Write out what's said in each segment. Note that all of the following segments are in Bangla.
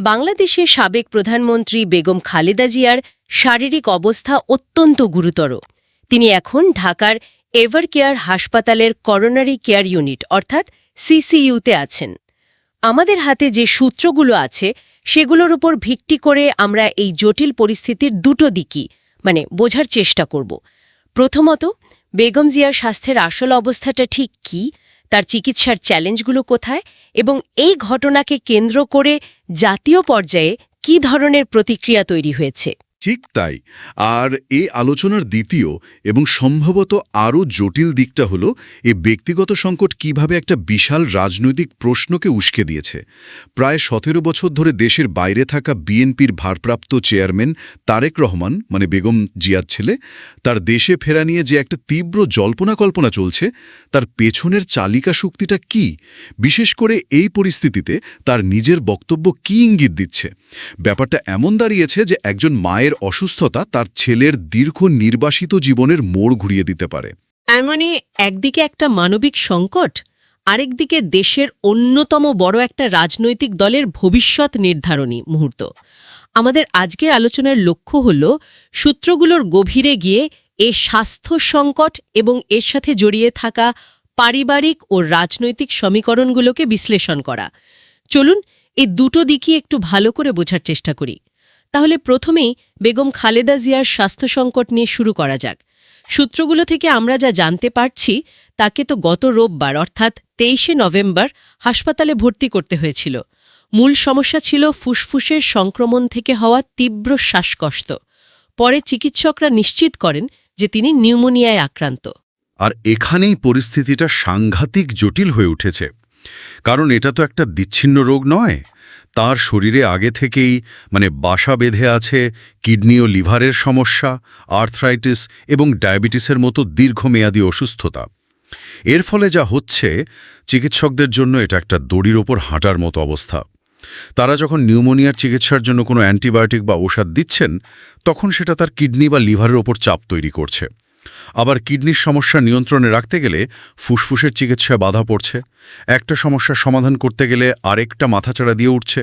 বাংলাদেশের সাবেক প্রধানমন্ত্রী বেগম খালেদা জিয়ার শারীরিক অবস্থা অত্যন্ত গুরুতর। তিনি এখন ঢাকার এভার কেয়ার হাসপাতালের করোনারি কেয়ার ইউনিট, অর্থাৎ সিসিইউতে আছেন। আমাদের হাতে যে সূত্রগুলো আছে, সেগুলোর উপর ভিত্তি করে আমরা এই জটিল পরিস্থিতির দুটো দিকই মানে বোঝার চেষ্টা করব। প্রথমত, বেগম জিয়ার স্বাস্থ্যের আসল অবস্থাটা ঠিক কী? তার চিকিৎসার চ্যালেঞ্জগুলো কোথায় এবং এই ঘটনাকে কেন্দ্র করে জাতীয় পর্যায়ে কী ধরনের প্রতিক্রিয়া তৈরি হয়েছে? ঠিক তাই। আর এই আলোচনার দ্বিতীয় এবং সম্ভবত আরও জটিল দিকটা হলো, এ ব্যক্তিগত সংকট কীভাবে একটা বিশাল রাজনৈতিক প্রশ্নকে উস্কে দিয়েছে। প্রায় সতেরো বছর ধরে দেশের বাইরে থাকা বিএনপির ভারপ্রাপ্ত চেয়ারম্যান তারেক রহমান মানে বেগম জিয়াদ ছেলে, তার দেশে ফেরা নিয়ে যে একটা তীব্র জল্পনা কল্পনা চলছে, তার পেছনের চালিকা শক্তিটা কি? বিশেষ করে এই পরিস্থিতিতে তার নিজের বক্তব্য কি ইঙ্গিত দিচ্ছে? ব্যাপারটা এমন দাঁড়িয়েছে যে একজন মায়ের অসুস্থতা তার ছেলের দীর্ঘ নির্বাসিত জীবনের মোড় ঘুরিয়ে দিতে পারে। এমনই একদিকে একটা মানবিক সংকট, আরেকদিকে দেশের অন্যতম বড় একটা রাজনৈতিক দলের ভবিষ্যৎ নির্ধারণী মুহূর্ত। আমাদের আজকের আলোচনার লক্ষ্য হল সূত্রগুলোর গভীরে গিয়ে এ স্বাস্থ্য সংকট এবং এর সাথে জড়িয়ে থাকা পারিবারিক ও রাজনৈতিক সমীকরণগুলোকে বিশ্লেষণ করা। চলুন, এই দুটো দিকই একটু ভালো করে বোঝার চেষ্টা করি। তাহলে প্রথমেই বেগম খালেদা জিয়ার স্বাস্থ্য সংকট নিয়ে শুরু করা যাক। সূত্রগুলো থেকে আমরা যা জানতে পারছি, তাকে তো গত রোববার, অর্থাৎ তেইশে নভেম্বর, হাসপাতালে ভর্তি করতে হয়েছিল। মূল সমস্যা ছিল ফুসফুসের সংক্রমণ থেকে হওয়া তীব্র শ্বাসকষ্ট। পরে চিকিৎসকরা নিশ্চিত করেন যে তিনি নিউমোনিয়ায় আক্রান্ত। আর এখানেই পরিস্থিতিটা সাংঘাতিক জটিল হয়ে উঠেছে। কারণ এটা তো একটা বিচ্ছিন্ন রোগ নয়। তার শরীরে আগে থেকেই মানে বাসা বেঁধে আছে, কিডনি ও লিভারের সমস্যা, আর্থ্রাইটিস এবং ডায়াবেটিসের মতো দীর্ঘমেয়াদী অসুস্থতা। এর ফলে যা হচ্ছে, চিকিৎসকদের জন্য এটা একটা দড়ির ওপর হাঁটার মতো অবস্থা। তারা যখন নিউমোনিয়ার চিকিৎসার জন্য কোনো অ্যান্টিবায়োটিক বা ঔষধ দিচ্ছেন, তখন সেটা তার কিডনি বা লিভারের ওপর চাপ তৈরি করছে। আবার কিডনির সমস্যা নিয়ন্ত্রণে রাখতে গেলে ফুসফুসের চিকিৎসায় বাধা পড়ছে। একটা সমস্যার সমাধান করতে গেলে আরেকটা মাথাচাড়া দিয়ে উঠছে।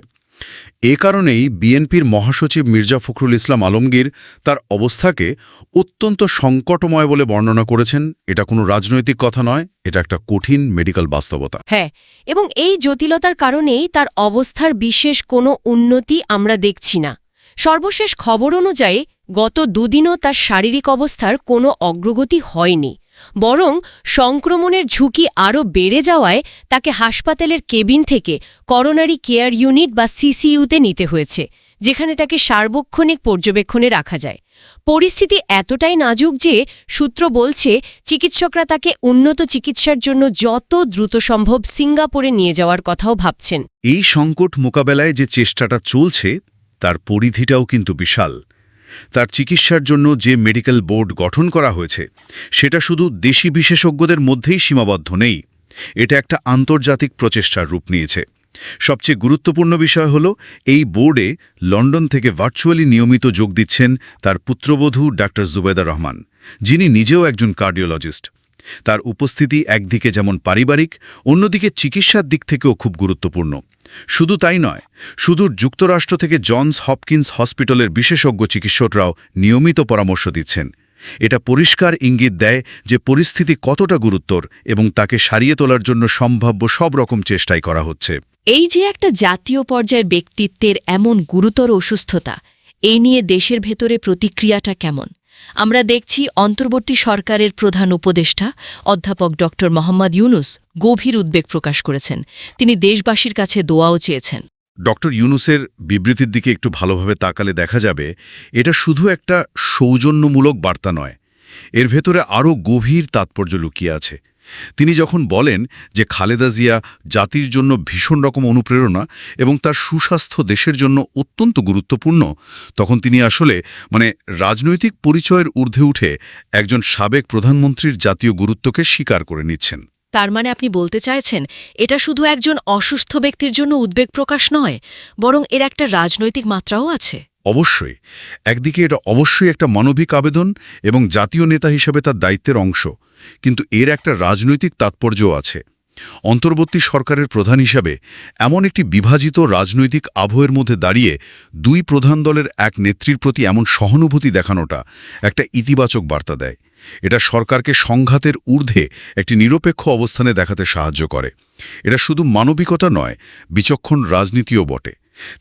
এ কারণেই বিএনপির মহাসচিব মির্জা ফখরুল ইসলাম আলমগীর তার অবস্থাকে অত্যন্ত সংকটময় বলে বর্ণনা করেছেন। এটা কোনো রাজনৈতিক কথা নয়, এটা একটা কঠিন মেডিকেল বাস্তবতা। হ্যাঁ এবং এই জটিলতার কারণেই তার অবস্থার বিশেষ কোনো উন্নতি আমরা দেখছি না। সর্বশেষ খবর অনুযায়ী গত দুদিনও তার শারীরিক অবস্থার কোনো অগ্রগতি হয়নি, বরং সংক্রমণের ঝুঁকি আরও বেড়ে যাওয়ায় তাকে হাসপাতালের কেবিন থেকে করোনারি কেয়ার ইউনিট বা সিসিইউতে নিতে হয়েছে, যেখানে তাকে সার্বক্ষণিক পর্যবেক্ষণে রাখা যায়। পরিস্থিতি এতটাই নাজুক যে সূত্র বলছে চিকিৎসকরা তাকে উন্নত চিকিৎসার জন্য যত দ্রুত সম্ভব সিঙ্গাপুরে নিয়ে যাওয়ার কথাও ভাবছেন। এই সংকট মোকাবেলায় যে চেষ্টাটা চলছে, তার পরিধিটাও কিন্তু বিশাল। তার চিকিৎসার জন্য যে মেডিকেল বোর্ড গঠন করা হয়েছে, সেটা শুধু দেশি বিশেষজ্ঞদের মধ্যেই সীমাবদ্ধ নেই। এটা একটা আন্তর্জাতিক প্রচেষ্টার রূপ নিয়েছে। সবচেয়ে গুরুত্বপূর্ণ বিষয় হল, এই বোর্ডে লন্ডন থেকে ভার্চুয়ালি নিয়মিত যোগ দিচ্ছেন তার পুত্রবধূ ডাক্তার জুবেদা রহমান, যিনি নিজেও একজন কার্ডিওলজিস্ট। তার উপস্থিতি একদিকে যেমন পারিবারিক, অন্যদিকে চিকিৎসার দিক থেকেও খুব গুরুত্বপূর্ণ। শুধু তাই নয়, সুদূর যুক্তরাষ্ট্র থেকে জনস হপকিন্স হসপিটালের বিশেষজ্ঞ চিকিৎসকরাও নিয়মিত পরামর্শ দিচ্ছেন। এটা পরিষ্কার ইঙ্গিত দেয় যে পরিস্থিতি কতটা গুরুত্বর এবং তাকে সারিয়ে তোলার জন্য সম্ভাব্য সব রকম চেষ্টাই করা হচ্ছে। এই যে একটা জাতীয় পর্যায়ের ব্যক্তিত্বের এমন গুরুতর অসুস্থতা, এই নিয়ে দেশের ভেতরে প্রতিক্রিয়াটা কেমন? আমরা দেখছি অন্তর্বর্তী সরকারের প্রধান উপদেষ্টা, অধ্যাপক ড. মোহাম্মদ ইউনুস গভীর উদ্বেগ প্রকাশ করেছেন। তিনি দেশবাসীর কাছে দোয়াও চেয়েছেন। ড. ইউনুসের বিবৃতির দিকে একটু ভালোভাবে তাকালে দেখা যাবে, এটা শুধু একটা সৌজন্যমূলক বার্তা নয়, এর ভেতরে আরও গভীর তাৎপর্য লুকিয়ে আছে। তিনি যখন বলেন যে খালেদা জিয়া জাতির জন্য ভীষণ রকম অনুপ্রেরণা এবং তার সুস্বাস্থ্য দেশের জন্য অত্যন্ত গুরুত্বপূর্ণ, তখন তিনি আসলে মানে রাজনৈতিক পরিচয়ের ঊর্ধ্বে উঠে একজন সাবেক প্রধানমন্ত্রীর জাতীয় গুরুত্বকে স্বীকার করে নিচ্ছেন। তার মানে আপনি বলতে চাইছেন, এটা শুধু একজন অসুস্থ ব্যক্তির জন্য উদ্বেগ প্রকাশ নয়, বরং এর একটা রাজনৈতিক মাত্রাও আছে। অবশ্যই। একদিকে এটা অবশ্যই একটা মানবিক আবেদন এবং জাতীয় নেতা হিসেবে তার দায়িত্বের অংশ, কিন্তু এর একটা রাজনৈতিক তাৎপর্যও আছে। অন্তর্বর্তী সরকারের প্রধান হিসাবে এমন একটি বিভাজিত রাজনৈতিক আবহের মধ্যে দাঁড়িয়ে দুই প্রধান দলের এক নেত্রীর প্রতি এমন সহানুভূতি দেখানোটা একটা ইতিবাচক বার্তা দেয়। এটা সরকারকে সংঘাতের ঊর্ধ্বে একটি নিরপেক্ষ অবস্থানে দেখাতে সাহায্য করে। এটা শুধু মানবিকতা নয়, বিচক্ষণ রাজনীতিও বটে।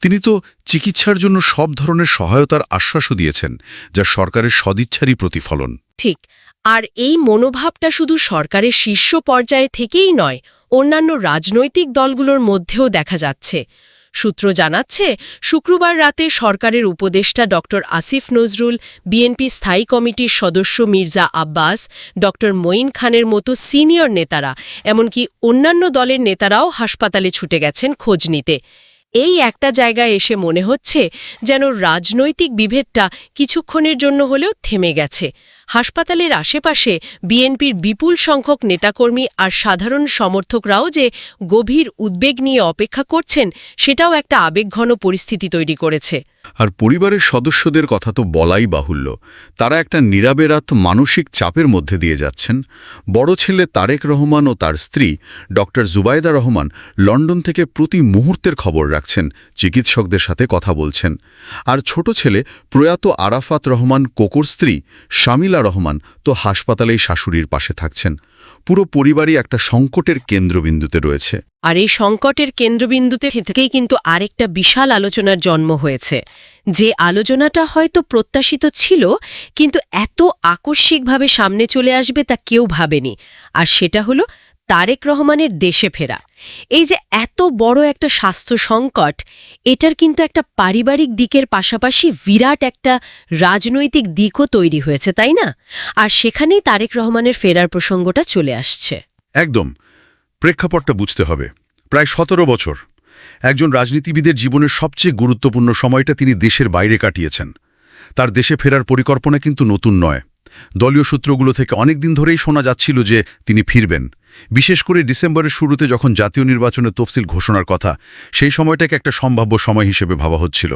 তিনি তো চিকিৎসার জন্য সব ধরনের সহায়তার আশ্বাসও দিয়েছেন, যা সরকারের সদিচ্ছারই প্রতিফলন। ঠিক, আর এই মনোভাবটা শুধু সরকারের শীর্ষ পর্যায়ে থেকেই নয়, অন্যান্য রাজনৈতিক দলগুলোর মধ্যেও দেখা যাচ্ছে। সূত্র জানাচ্ছে, শুক্রবার রাতে সরকারের উপদেষ্টা ড. আসিফ নজরুল, বিএনপি স্থায়ী কমিটির সদস্য মির্জা আব্বাস, ড. মঈন খানের মতো সিনিয়র নেতারা, এমনকি অন্যান্য দলের নেতারাও হাসপাতালে ছুটে গেছেন খোঁজ নিতে। এই একটা জায়গায় এসে মনে হচ্ছে যেন রাজনৈতিক বিভেদটা কিছুক্ষণের জন্য হলেও থেমে গেছে। হাসপাতালের আশেপাশে বিএনপির বিপুল সংখ্যক নেতাকর্মী আর সাধারণ সমর্থকরাও যে গভীর উদ্বেগ নিয়ে অপেক্ষা করছেন, সেটাও একটা আবেগঘন পরিস্থিতি তৈরি করেছে। আর পরিবারের সদস্যদের কথা তো বলাই বাহুল্য। তারা একটা নিরাবেরাত মানসিক চাপের মধ্যে দিয়ে যাচ্ছেন। বড় ছেলে তারেক রহমান ও তার স্ত্রী ডক্টর জুবাইদা রহমান লন্ডন থেকে প্রতি মুহূর্তের খবর রাখছেন, চিকিৎসকদের সাথে কথা বলছেন। আর ছোট ছেলে প্রয়াত আরাফাত রহমান, কোকর স্ত্রী শামিলা রহমান তো হাসপাতালেই শাশুড়ির পাশে থাকছেন। পুরো পরিবারই একটা সংকটের কেন্দ্রবিন্দুতে রয়েছে। আর এই সংকটের কেন্দ্রবিন্দুতে থেকেই কিন্তু আরেকটা বিশাল আলোচনার জন্ম হয়েছে। যে আলোচনাটা হয়তো প্রত্যাশিত ছিল, কিন্তু এত আকস্মিকভাবে সামনে চলে আসবে তা কেউ ভাবেনি। আর সেটা হলো তারেক রহমানের দেশে ফেরা। এই যে এত বড় একটা স্বাস্থ্য সংকট, এটার কিন্তু একটা পারিবারিক দিকের পাশাপাশি বিরাট একটা রাজনৈতিক দিকও তৈরি হয়েছে, তাই না? আর সেখানেই তারেক রহমানের ফেরার প্রসঙ্গটা চলে আসছে। একদম। প্রেক্ষাপটটা বুঝতে হবে। প্রায় সতেরো বছর একজন রাজনীতিবিদের জীবনের সবচেয়ে গুরুত্বপূর্ণ সময়টা তিনি দেশের বাইরে কাটিয়েছেন। তার দেশে ফেরার পরিকল্পনা কিন্তু নতুন নয়। দলীয় সূত্রগুলো থেকে অনেক দিন ধরেই শোনা যাচ্ছিল যে তিনি ফিরবেন। বিশেষ করে ডিসেম্বরের শুরুতে যখন জাতীয় নির্বাচনে তফসিল ঘোষণার কথা, সেই সময়টাকে একটা সম্ভাব্য সময় হিসেবে ভাবা হচ্ছিল।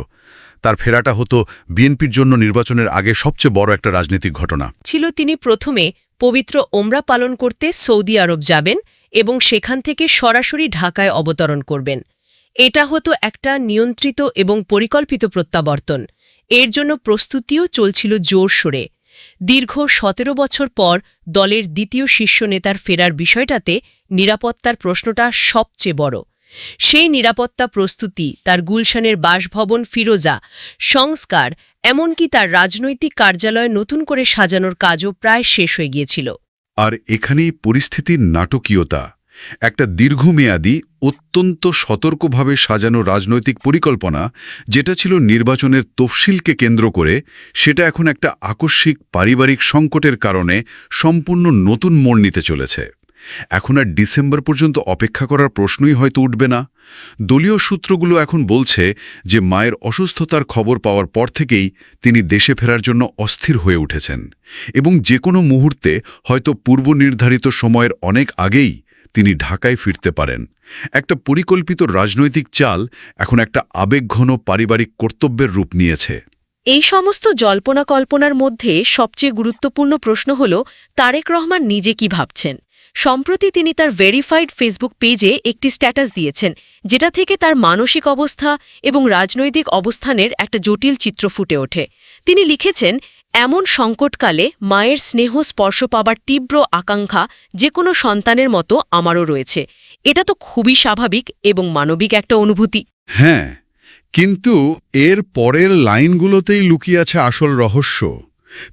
তার ফেরাটা হতো বিএনপির জন্য নির্বাচনের আগে সবচেয়ে বড় একটা রাজনৈতিক ঘটনা। ছিল তিনি প্রথমে পবিত্র ওমরা পালন করতে সৌদি আরব যাবেন এবং সেখান থেকে সরাসরি ঢাকায় অবতরণ করবেন। এটা হতো একটা নিয়ন্ত্রিত এবং পরিকল্পিত প্রত্যাবর্তন। এর জন্য প্রস্তুতিও চলছিল জোরসোরে দীর্ঘ সতেরো বছর পর দলের দ্বিতীয় শীর্ষ নেতার ফেরার বিষয়টাতে নিরাপত্তার প্রশ্নটা সবচেয়ে বড়। সেই নিরাপত্তা প্রস্তুতি, তার গুলশানের বাসভবন ফিরোজা, সংস্কার, এমনকি তার রাজনৈতিক কার্যালয় নতুন করে সাজানোর কাজও প্রায় শেষ হয়ে গিয়েছিল। আর এখানেই পরিস্থিতির নাটকীয়তা। একটা দীর্ঘমেয়াদী, অত্যন্ত সতর্কভাবে সাজানো রাজনৈতিক পরিকল্পনা, যেটা ছিল নির্বাচনের তফসিলকে কেন্দ্র করে, সেটা এখন একটা আকস্মিক পারিবারিক সংকটের কারণে সম্পূর্ণ নতুন মোড় নিতে চলেছে। এখন আর ডিসেম্বর পর্যন্ত অপেক্ষা করার প্রশ্নই হয়তো উঠবে না। দলীয় সূত্রগুলো এখন বলছে যে মায়ের অসুস্থতার খবর পাওয়ার পর থেকেই তিনি দেশে ফেরার জন্য অস্থির হয়ে উঠেছেন এবং যে কোনো মুহূর্তে হয়তো পূর্বনির্ধারিত সময়ের অনেক আগেই তিনি ঢাকায় ফিরতে পারেন। একটা পরিকল্পিত রাজনৈতিক চাল এখন একটা আবেগঘন পারিবারিক কর্তব্যের রূপ নিয়েছে। এই সমস্ত জল্পনা কল্পনার মধ্যে সবচেয়ে গুরুত্বপূর্ণ প্রশ্ন হল, তারেক রহমান নিজে কি ভাবছেন? সম্প্রতি তিনি তার ভেরিফাইড ফেসবুক পেজে একটি স্ট্যাটাস দিয়েছেন, যেটা থেকে তার মানসিক অবস্থা এবং রাজনৈতিক অবস্থানের একটা জটিল চিত্র ফুটে ওঠে। তিনি লিখেছেন, এমন সংকটকালে মায়ের স্নেহ স্পর্শ পাবার তীব্র আকাঙ্ক্ষা যে কোনো সন্তানের মতো আমারও রয়েছে। এটা তো খুবই স্বাভাবিক এবং মানবিক একটা অনুভূতি। হ্যাঁ কিন্তু এর পরের লাইনগুলোতেই লুকিয়ে আছে আসল রহস্য।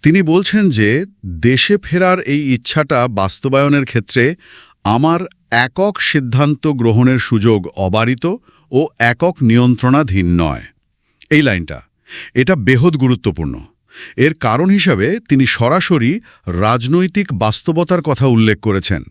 তিনি বলছেন যে, দেশে ফেরার এই ইচ্ছাটা বাস্তবায়নের ক্ষেত্রে আমার একক সিদ্ধান্ত গ্রহণের সুযোগ অবারিত ও একক নিয়ন্ত্রণাধীন নয়। এই লাইনটা। এটা বেহদ গুরুত্বপূর্ণ। এর কারণ হিসাবে তিনি সরাসরি রাজনৈতিক বাস্তবতার কথা উল্লেখ করেছেন।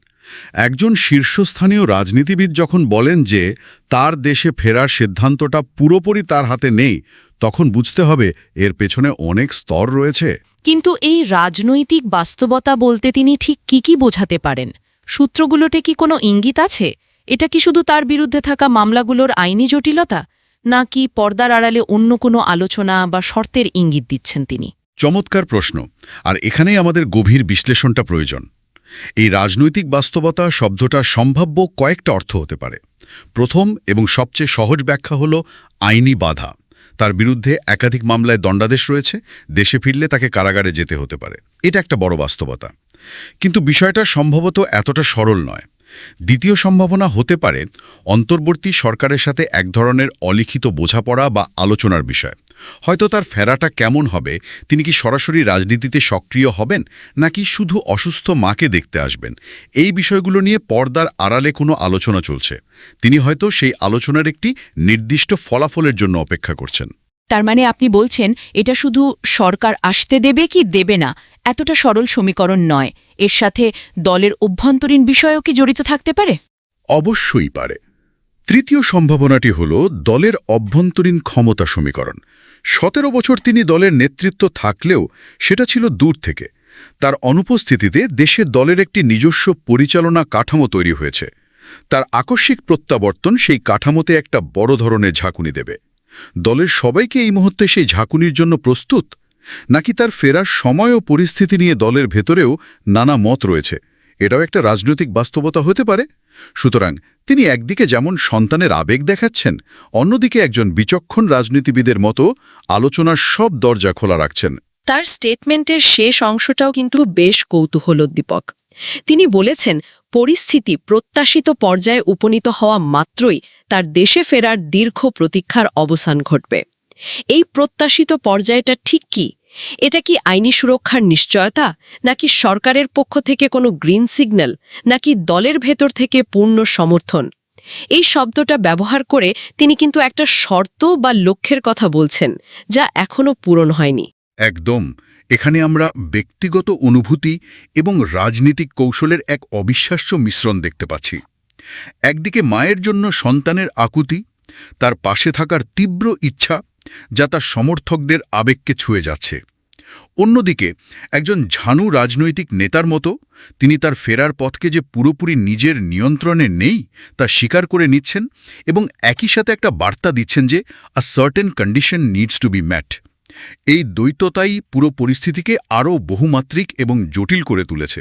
একজন শীর্ষস্থানীয় রাজনীতিবিদ যখন বলেন যে, তার দেশে ফেরার সিদ্ধান্তটা পুরোপুরি তার হাতে নেই, তখন বুঝতে হবে এর পেছনে অনেক স্তর রয়েছে। কিন্তু এই রাজনৈতিক বাস্তবতা বলতে তিনি ঠিক কি কি বোঝাতে পারেন? সূত্রগুলোতে কি কোনো ইঙ্গিত আছে? এটা কি শুধু তার বিরুদ্ধে থাকা মামলাগুলোর আইনি জটিলতা? নাকি পর্দার আড়ালে অন্য কোনো আলোচনা বা শর্তের ইঙ্গিত দিচ্ছেন তিনি? চমৎকার প্রশ্ন। আর এখানেই আমাদের গভীর বিশ্লেষণটা প্রয়োজন। এই রাজনৈতিক বাস্তবতা শব্দটা সম্ভাব্য কয়েকটা অর্থ হতে পারে। প্রথম এবং সবচেয়ে সহজ ব্যাখ্যা হল আইনি বাধা। তার বিরুদ্ধে একাধিক মামলায় দণ্ডাদেশ রয়েছে, দেশে ফিরলে তাকে কারাগারে যেতে হতে পারে। এটা একটা বড় বাস্তবতা। কিন্তু বিষয়টা সম্ভবত এতটা সরল নয়। দ্বিতীয় সম্ভাবনা হতে পারে অন্তর্বর্তী সরকারের সাথে এক ধরনের অলিখিত বোঝাপড়া বা আলোচনার বিষয়। হয়তো তার ফেরাটা কেমন হবে? তিনি কি সরাসরি রাজনীতিতে সক্রিয় হবেন? নাকি শুধু অসুস্থ মাকে দেখতে আসবেন? এই বিষয়গুলো নিয়ে পর্দার আড়ালে কোনো আলোচনা চলছে। তিনি হয়তো সেই আলোচনার একটি নির্দিষ্ট ফলাফলের জন্য অপেক্ষা করছেন। তার মানে আপনি বলছেন, এটা শুধু সরকার আসতে দেবে কি দেবে না? এতটা সরল সমীকরণ নয়। এর সাথে দলের অভ্যন্তরীণ বিষয়ও কি জড়িত থাকতে পারে? অবশ্যই পারে। তৃতীয় সম্ভাবনাটি হল দলের অভ্যন্তরীণ ক্ষমতা সমীকরণ। সতেরো বছর তিনি দলের নেতৃত্ব থাকলেও সেটা ছিল দূর থেকে। তার অনুপস্থিতিতে দেশের দলের একটি নিজস্ব পরিচালনা কাঠামো তৈরি হয়েছে। তার আকস্মিক প্রত্যাবর্তন সেই কাঠামোতে একটা বড় ধরনের ঝাঁকুনি দেবে। দলের সবাইকে এই মুহূর্তে সেই ঝাঁকুনির জন্য প্রস্তুত? নাকি তার ফেরার সময় ও পরিস্থিতি নিয়ে দলের ভেতরেও নানা মত রয়েছে? এটাও একটা রাজনৈতিক বাস্তবতা হতে পারে। সুতরাং তিনি একদিকে যেমন সন্তানের আবেগ দেখাচ্ছেন, অন্যদিকে একজন বিচক্ষণ রাজনীতিবিদের মতো আলোচনার সব দরজা খোলা রাখছেন। তার স্টেটমেন্টের শেষ অংশটাও কিন্তু বেশ কৌতূহলোদ্দীপক। তিনি বলেছেন পরিস্থিতি প্রত্যাশিত পর্যায়ে উপনীত হওয়া মাত্রই তার দেশে ফেরার দীর্ঘ প্রতীক্ষার অবসান ঘটবে। এই প্রত্যাশিত পর্যায়টা ঠিক কি? এটা কি আইনি সুরক্ষার নিশ্চয়তা? নাকি সরকারের পক্ষ থেকে কোনো গ্রিন সিগন্যাল? নাকি দলের ভেতর থেকে পূর্ণ সমর্থন? এই শব্দটা ব্যবহার করে তিনি কিন্তু একটা শর্ত বা লক্ষ্যের কথা বলছেন, যা এখনও পূরণ হয়নি। একদম। এখানে আমরা ব্যক্তিগত অনুভূতি এবং রাজনীতিক কৌশলের এক অবিশ্বাস্য মিশ্রণ দেখতে পাচ্ছি। একদিকে মায়ের জন্য সন্তানের আকুতি, তার পাশে থাকার তীব্র ইচ্ছা যা তার সমর্থকদের আবেগকে ছুঁয়ে যাচ্ছে। অন্যদিকে একজন ঝানু রাজনৈতিক নেতার মতো তিনি তার ফেরার পথকে যে পুরোপুরি নিজের নিয়ন্ত্রণে নেই তা স্বীকার করে নিচ্ছেন এবং একই সাথে একটা বার্তা দিচ্ছেন যে a certain condition needs to be met এই দ্বৈততাই পুরো পরিস্থিতিকে আরও বহুমাত্রিক এবং জটিল করে তুলেছে।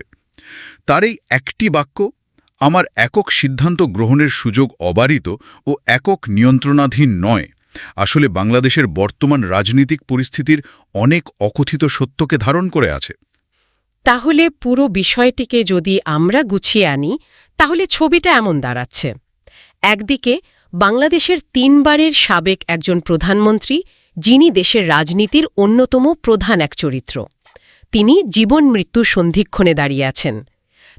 তার এই একটি বাক্য, আমার একক সিদ্ধান্ত গ্রহণের সুযোগ অবারিত ও একক নিয়ন্ত্রণাধীন নয়। আসলে বাংলাদেশের বর্তমান রাজনৈতিক পরিস্থিতির অনেক অকথিত সত্যকে ধারণ করে আছে। তাহলে পুরো বিষয়টিকে যদি আমরা গুছিয়ে আনি, তাহলে ছবিটা এমন দাঁড়াচ্ছে। একদিকে বাংলাদেশের তিনবারের সাবেক একজন প্রধানমন্ত্রী যিনি দেশের রাজনীতির অন্যতম প্রধান এক চরিত্র। তিনি জীবন মৃত্যু সন্ধিক্ষণে দাঁড়িয়ে আছেন।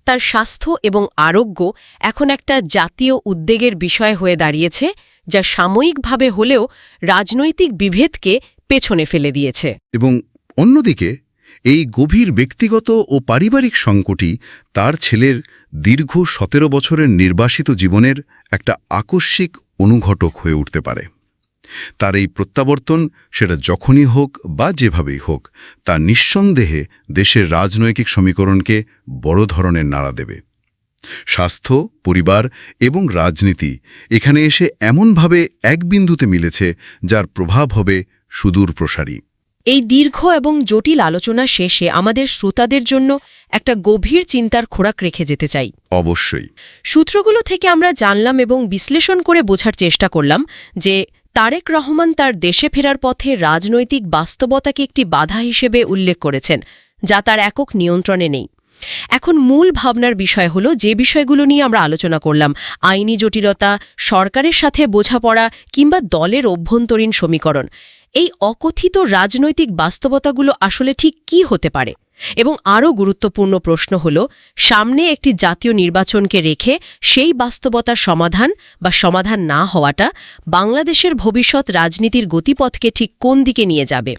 তার স্বাস্থ্য এবং আরোগ্য এখন একটা জাতীয় উদ্বেগের বিষয় হয়ে দাঁড়িয়েছে, যা সাময়িকভাবে হলেও রাজনৈতিক বিভেদকে পেছনে ফেলে দিয়েছে। এবং অন্যদিকে, এই গভীর ব্যক্তিগত ও পারিবারিক সংকটই তার ছেলের দীর্ঘ সতেরো বছরের নির্বাসিত জীবনের একটা আকস্মিক অনুঘটক হয়ে উঠতে পারে। তার এই প্রত্যাবর্তন সেটা যখনই হোক বা যেভাবেই হোক তা নিঃসন্দেহে দেশের রাজনৈতিক সমীকরণকে বড় ধরনের নাড়া দেবে। স্বাস্থ্য পরিবার এবং রাজনীতি এখানে এসে এমনভাবে এক বিন্দুতে মিলেছে যার প্রভাব হবে সুদূর প্রসারী। এই দীর্ঘ এবং জটিল আলোচনা শেষে আমাদের শ্রোতাদের জন্য একটা গভীর চিন্তার খোরাক রেখে যেতে চাই। অবশ্যই। সূত্রগুলো থেকে আমরা জানলাম এবং বিশ্লেষণ করে বোঝার চেষ্টা করলাম যে তারেক রহমান তার দেশে ফেরার পথে রাজনৈতিক বাস্তবতাকে একটি বাধা হিসেবে উল্লেখ করেছেন, যা তার একক নিয়ন্ত্রণে নেই। এখন মূল ভাবনার বিষয় হল যে বিষয়গুলো নিয়ে আমরা আলোচনা করলাম, আইনি জটিলতা, সরকারের সাথে বোঝাপড়া কিংবা দলের অভ্যন্তরীণ সমীকরণ। এই অকথিত রাজনৈতিক বাস্তবতাগুলো আসলে ঠিক কি হতে পারে? এবং আরও গুরুত্বপূর্ণ প্রশ্ন হল, সামনে একটি জাতীয় নির্বাচনকে রেখে সেই বাস্তবতার সমাধান বা সমাধান না হওয়াটা বাংলাদেশের ভবিষ্যৎ রাজনীতির গতিপথকে ঠিক কোন দিকে নিয়ে যাবে?